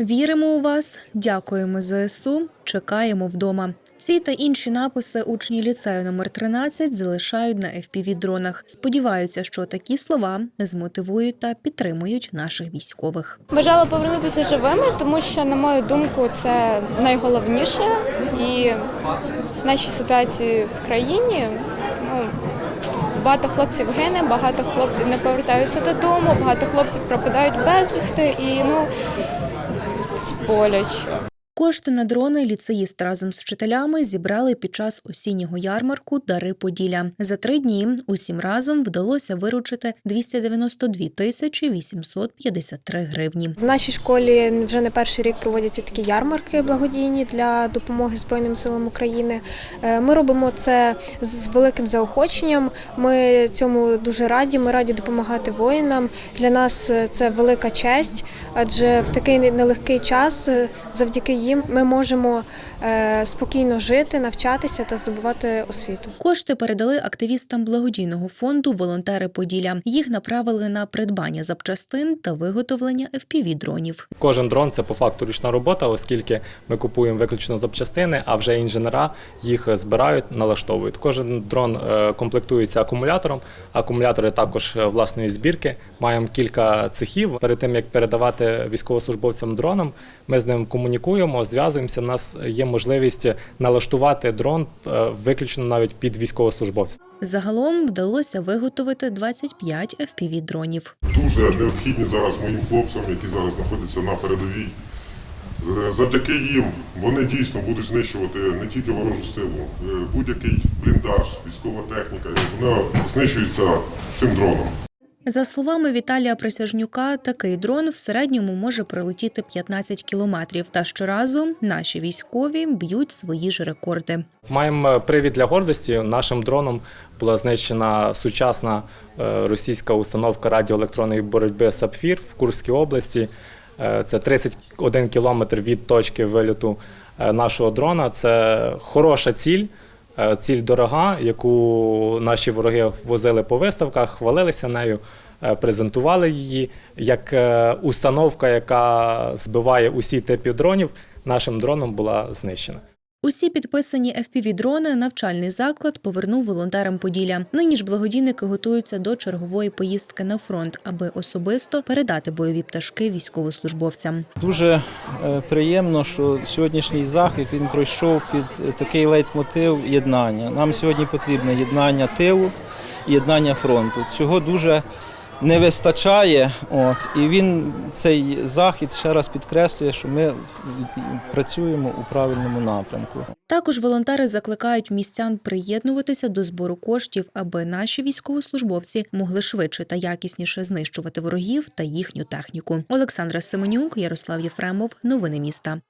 Віримо у вас, дякуємо ЗСУ, чекаємо вдома. Ці та інші написи учні ліцею номер 13 залишають на FPV-дронах. Сподіваються, що такі слова змотивують та підтримують наших військових. Бажала повернутися живими, тому що, на мою думку, це найголовніше. І в нашій ситуації в країні ну, багато хлопців гине, багато хлопців не повертаються додому, багато хлопців пропадають безвісти і ну боляче. Кошти на дрони ліцеїст разом з вчителями зібрали під час осіннього ярмарку Дари Поділля. За три дні усім разом вдалося виручити 292 тисячі 853 гривні. В нашій школі вже не перший рік проводяться такі ярмарки благодійні для допомоги Збройним силам України. Е, Ми робимо це з великим заохоченням. Ми цьому дуже раді. Ми раді допомагати воїнам. Для нас е, це велика честь, адже в такий нелегкий час е, завдяки їм ми можемо е, спокійно жити, навчатися та здобувати освіту. Кошти передали активістам благодійного фонду Волонтери Поділля. Їх направили на придбання запчастин та виготовлення FPV-дронів. Кожен дрон це по факту ручна робота, оскільки ми купуємо виключно запчастини, а вже інженера їх збирають, налаштовують. Кожен дрон е, комплектується акумулятором. Акумулятори також е, власної збірки. Маємо кілька цехів. Перед тим як передавати військовослужбовцям дронам, ми з ним комунікуємо, зв'язуємося. У нас є можливість налаштувати дрон е, виключно навіть під військовослужбовця. Загалом вдалося виготовити 25 FPV-дронів. дуже необхідні зараз моїм хлопцям, які зараз знаходяться на передовій. Завдяки їм вони дійсно будуть знищувати не тільки ворожу силу, е, будь-який бліндаж, військова техніка, вона знищується цим дроном. За словами Віталія Присяжнюка, такий дрон в середньому може пролетіти 15 кілометрів. Та щоразу наші військові б'ють свої ж рекорди. Маємо привід для гордості. Нашим дроном була знищена сучасна е, російська установка радіоелектронної боротьби Сапфір в Курській області. Е, Це 31 кілометр від точки виліту е, нашого дрона. Це хороша ціль. е, Ціль дорога, яку наші вороги возили по виставках, хвалилися нею, е, презентували її як е, установка, яка збиває усі типи дронів. Нашим дроном була знищена. Усі підписані FPV-дрони навчальний заклад повернув волонтерам Поділля. Нині ж благодійники готуються до чергової поїздки на фронт, аби особисто передати бойові пташки військовослужбовцям. Дуже е, приємно, що сьогоднішній захід він пройшов під е, такий лейтмотив єднання. Нам сьогодні потрібне єднання тилу, єднання фронту. Цього дуже не вистачає. От і він цей захід ще раз підкреслює, що ми працюємо у правильному напрямку. Також волонтери закликають містян приєднуватися до збору коштів, аби наші військовослужбовці могли швидше та якісніше знищувати ворогів та їхню техніку. Олександра Семенюк, Ярослав Єфремов. Новини міста.